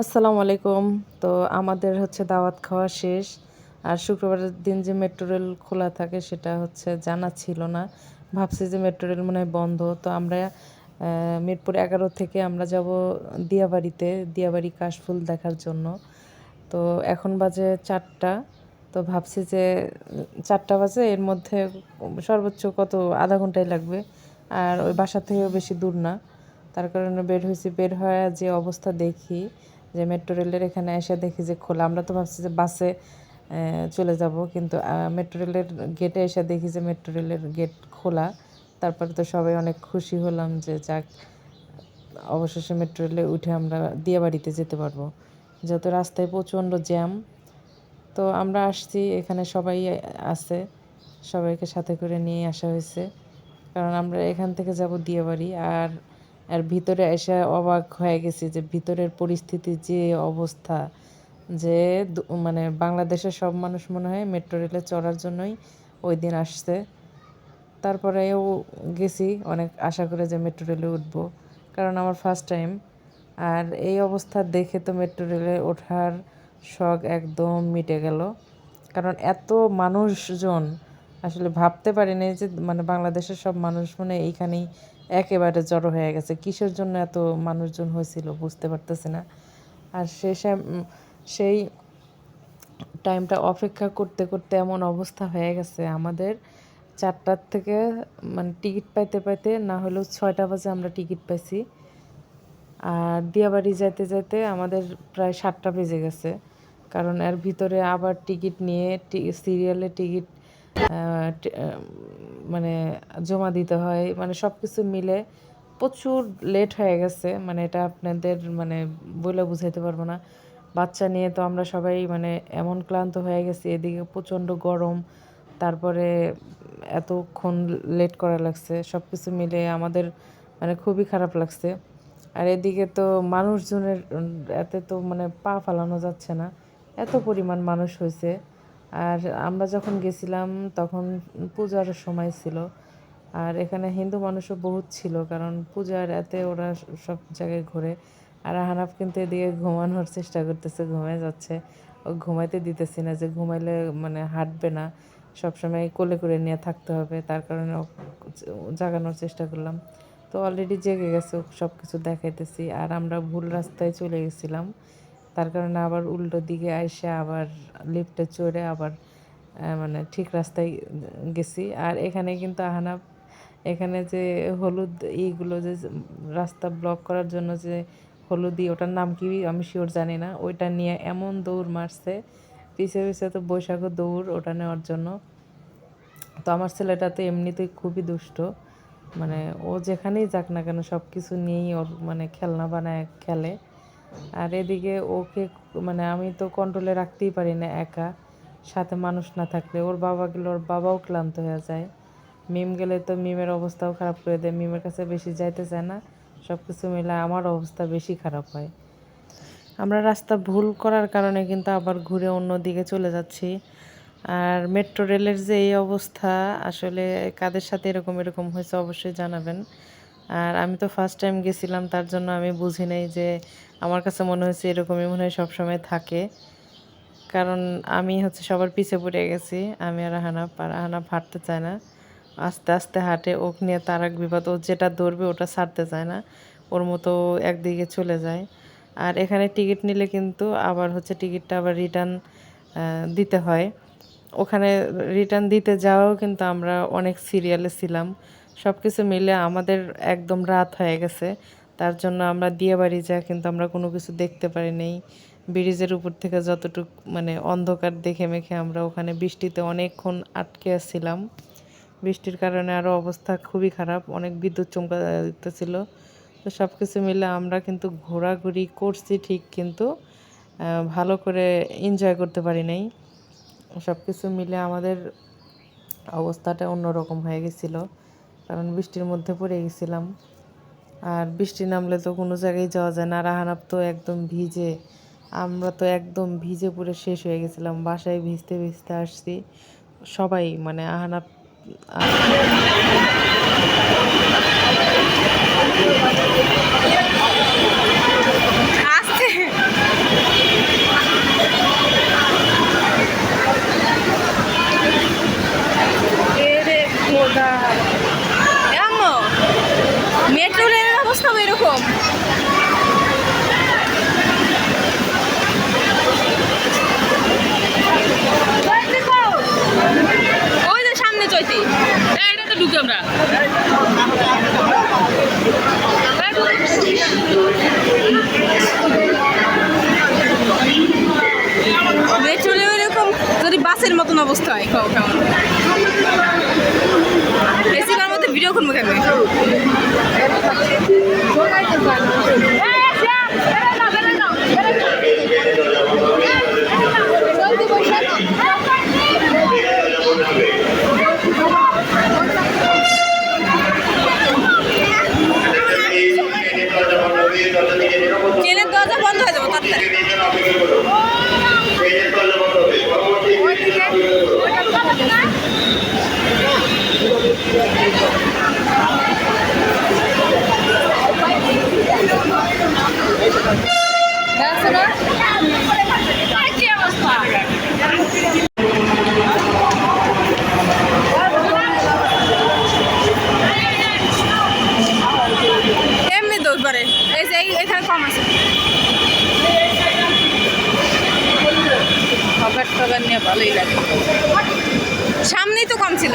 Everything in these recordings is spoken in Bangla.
আসসালামু আলাইকুম। তো আমাদের হচ্ছে দাওয়াত খাওয়া শেষ। আর শুক্রবারের দিন যে মেট্রো রেল খোলা থাকে সেটা হচ্ছে জানা ছিল না। ভাবছি যে মেট্রো রেল মনে হয় বন্ধ। তো আমরা মিরপুর এগারো থেকে আমরা যাব দিয়াবাড়িতে, দিয়াবাড়ি কাশফুল দেখার জন্য। তো এখন বাজে চারটা। তো ভাবছি যে চারটা বাজে, এর মধ্যে সর্বোচ্চ কত, আধা ঘন্টাই লাগবে। আর ওই বাসা থেকেও বেশি দূর না। তার কারণে বের হয়েছি। বের হয়ে যে অবস্থা দেখি যে মেট্রো রেলের এখানে এসে দেখি যে খোলা। আমরা তো ভাবছি যে বাসে চলে যাব, কিন্তু মেট্রো রেলের গেটে এসে দেখি যে মেট্রো রেলের গেট খোলা। তারপরে তো সবাই অনেক খুশি হলাম যে যাক, অবশেষে মেট্রো রেলে উঠে আমরা দিয়াবাড়িতে যেতে পারব। যেহেতু রাস্তায় প্রচণ্ড জ্যাম, তো আমরা আসছি, এখানে সবাই আছে, সবাইকে সাথে করে নিয়ে আসা হয়েছে। কারণ আমরা এখান থেকে যাব দিয়াবাড়ি, আর আর ভিতরে এসে অবাক হয়ে গেছি যে ভিতরের পরিস্থিতি যে অবস্থা, যে মানে বাংলাদেশের সব মানুষ মনে হয় মেট্রো রেলে চড়ার জন্যই ওই দিন আসছে। তারপরেও গেছি, অনেক আশা করে যে মেট্রো রেলে উঠবো, কারণ আমার ফার্স্ট টাইম আর এই অবস্থা দেখে তো মেট্রো রেলে ওঠার শখ একদম মিটে গেল, কারণ এত মানুষজন, আসলে ভাবতে পারিনি যে মানে বাংলাদেশের সব মানুষ মানে এইখানেই একেবারে জড়ো হয়ে গেছে। কিসের জন্য এত মানুষজন হয়েছিল বুঝতে পারতেছি না। আর সে- সেই টাইমটা অপেক্ষা করতে করতে এমন অবস্থা হয়ে গেছে আমাদের। চারটার থেকে মানে টিকিট পাইতে পাইতে না হলেও ছয়টা বাজে আমরা টিকিট পাইছি। আর দিয়াবাড়ি যাইতে যাইতে আমাদের প্রায় সাতটা বেজে গেছে। কারণ এর ভিতরে আবার টিকিট নিয়ে সিরিয়ালে টিকিট মানে জমা দিতে হয় মানে সব কিছু মিলে প্রচুর লেট হয়ে গেছে মানে এটা আপনাদের মানে বলে বুঝাইতে পারব না। বাচ্চা নিয়ে তো আমরা সবাই মানে এমন ক্লান্ত হয়ে গেছি, এদিকে প্রচণ্ড গরম, তারপরে এতক্ষণ লেট করা লাগছে সব কিছু মিলে আমাদের মানে খুবই খারাপ লাগছে। আর এদিকে তো মানুষজনের এতে তো মানে পা ফালানো যাচ্ছে না, এত পরিমাণ মানুষ হয়েছে। আর আমরা যখন গেছিলাম, তখন পূজার সময় ছিল। আর এখানে হিন্দু মানুষও বহুত ছিল, কারণ পূজার এতে ওরা সব জায়গায় ঘোরে। আর হানাফ কিন্তু এদিকে ঘুমানোর চেষ্টা করতেছে, ঘুমায় যাচ্ছে। ও ঘুমাইতে দিতেছি না যে ঘুমাইলে মানে হাঁটবে না। সবসময় কোলে করে নিয়ে থাকতে হবে, তার কারণে জাগানোর চেষ্টা করলাম। তো অলরেডি জেগে গেছে সব কিছু দেখাইতেছি। আর আমরা ভুল রাস্তায় চলে গেছিলাম। তার কারণে আবার উল্টো দিকে আইসে আবার লিফটে চড়ে আবার মানে ঠিক রাস্তায় গেছি। আর এখানে কিন্তু আহানা এখানে যে হলুদ এইগুলো যে রাস্তা ব্লক করার জন্য যে হলুদি ওটার নাম কি আমি শিওর জানি না। ওইটা নিয়ে এমন দৌড় মারছে, পিছে পিছে তো বৈশাখও দৌড় ওটা নেওয়ার জন্য। তো আমার ছেলেটা তো এমনিতেই খুবই দুষ্ট। মানে ও যেখানেই যাক না কেন সব কিছু নিয়েই ওর মানে খেলনা বানায়, খেলে। আর এদিকে ওকে মানে আমি তো কন্ট্রোলে রাখতেই পারি না একা, সাথে মানুষ না থাকলে। ওর বাবা গেলে ওর বাবাও ক্লান্ত হয়ে যায়। মিম গেলে তো মিমের অবস্থাও খারাপ করে দেয়। মিমের কাছে বেশি যাইতে চায় না সব কিছু মিলে আমার অবস্থা বেশি খারাপ হয়। আমরা রাস্তা ভুল করার কারণে কিন্তু আবার ঘুরে অন্য দিকে চলে যাচ্ছি। আর মেট্রো রেলের যে এই অবস্থা, আসলে কাদের সাথে এরকম এরকম হয়েছে অবশ্যই জানাবেন। আর আমি তো ফার্স্ট টাইম গেছিলাম, তার জন্য আমি বুঝি নাই যে আমার কাছে মনে হয়েছে এরকমই মনে হয় সবসময় থাকে। কারণ আমি হচ্ছে সবার পিছে পড়ে গেছি, আমি আর হানাপ আর হানাপ হাঁটতে চায় না। আস্তে আস্তে হাঁটে, ওক নিয়ে তার এক বিপদ ও যেটা ধরবে ওটা ছাড়তে চায় না, ওর মতো একদিকে চলে যায়। আর এখানে টিকিট নিলে কিন্তু আবার হচ্ছে টিকিটটা আবার রিটার্ন দিতে হয়। ওখানে রিটার্ন দিতে যাওয়াও কিন্তু আমরা অনেক সিরিয়ালে ছিলাম। সব কিছু মিলে আমাদের একদম রাত হয়ে গেছে। তার জন্য আমরা দিয়ে বাড়ি যা, কিন্তু আমরা কোনো কিছু দেখতে পারি নাই। ব্রিজের উপর থেকে যতটুকু মানে অন্ধকার দেখে মেখে আমরা ওখানে বৃষ্টিতে অনেকক্ষণ আটকে আসছিলাম বৃষ্টির কারণে আরও অবস্থা খুবই খারাপ, অনেক বিদ্যুৎ চমকা দিতেছিল। তো সব কিছু মিলে আমরা কিন্তু ঘোরাঘুরি করছি ঠিক, কিন্তু ভালো করে এনজয় করতে পারি নাই। সব কিছু মিলে আমাদের অবস্থাটা অন্যরকম হয়ে গেছিল। কারণ বৃষ্টির মধ্যে পড়ে গেছিলাম। আর বৃষ্টি নামলে তো কোনো জায়গায় যাওয়া যায় না। আর আহানাপ তো একদম ভিজে। আমরা তো একদম ভিজে পুরো শেষ হয়ে গেছিলাম। বাসায় ভিজতে ভিজতে আসছি। সবাই মানে আহানাপ অবস্থা হয় খাও কেমন এসি কার মধ্যে ভিডিও করব কেন ট্রেনের দরজা বন্ধ হয়ে যাব তাড়াতাড়ি। এমনি দোষ এই যে এখানে কম আছে। খাবার টাবার নিয়ে ভালোই লাগে। সামনেই তো কম ছিল।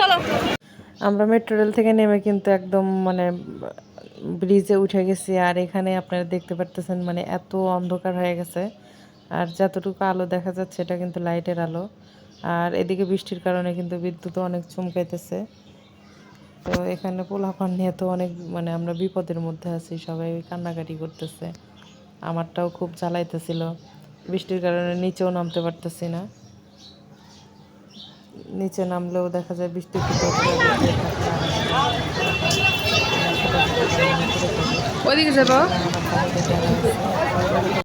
চলো। আমরা মেট্রো রেল থেকে নেমে কিন্তু একদম মানে ব্রিজে উঠে গেছি আর এখানে আপনারা দেখতে পারতেছেন মানে এত অন্ধকার হয়ে গেছে। আর যতটুকু আলো দেখা যাচ্ছে, এটা কিন্তু লাইটের আলো। আর এদিকে বৃষ্টির কারণে কিন্তু বিদ্যুৎ অনেক চমকাইতেছে। তো এখানে পোলাপান নিয়ে তো অনেক মানে আমরা বিপদের মধ্যে আছি, সবাই কান্নাকাটি করতেছে। আমারটাও খুব জ্বালাইতেছিল। বৃষ্টির কারণে নিচেও নামতে পারতেছি না। নিচে নামলেও দেখা যায় বৃষ্টি ওইদিকে যাব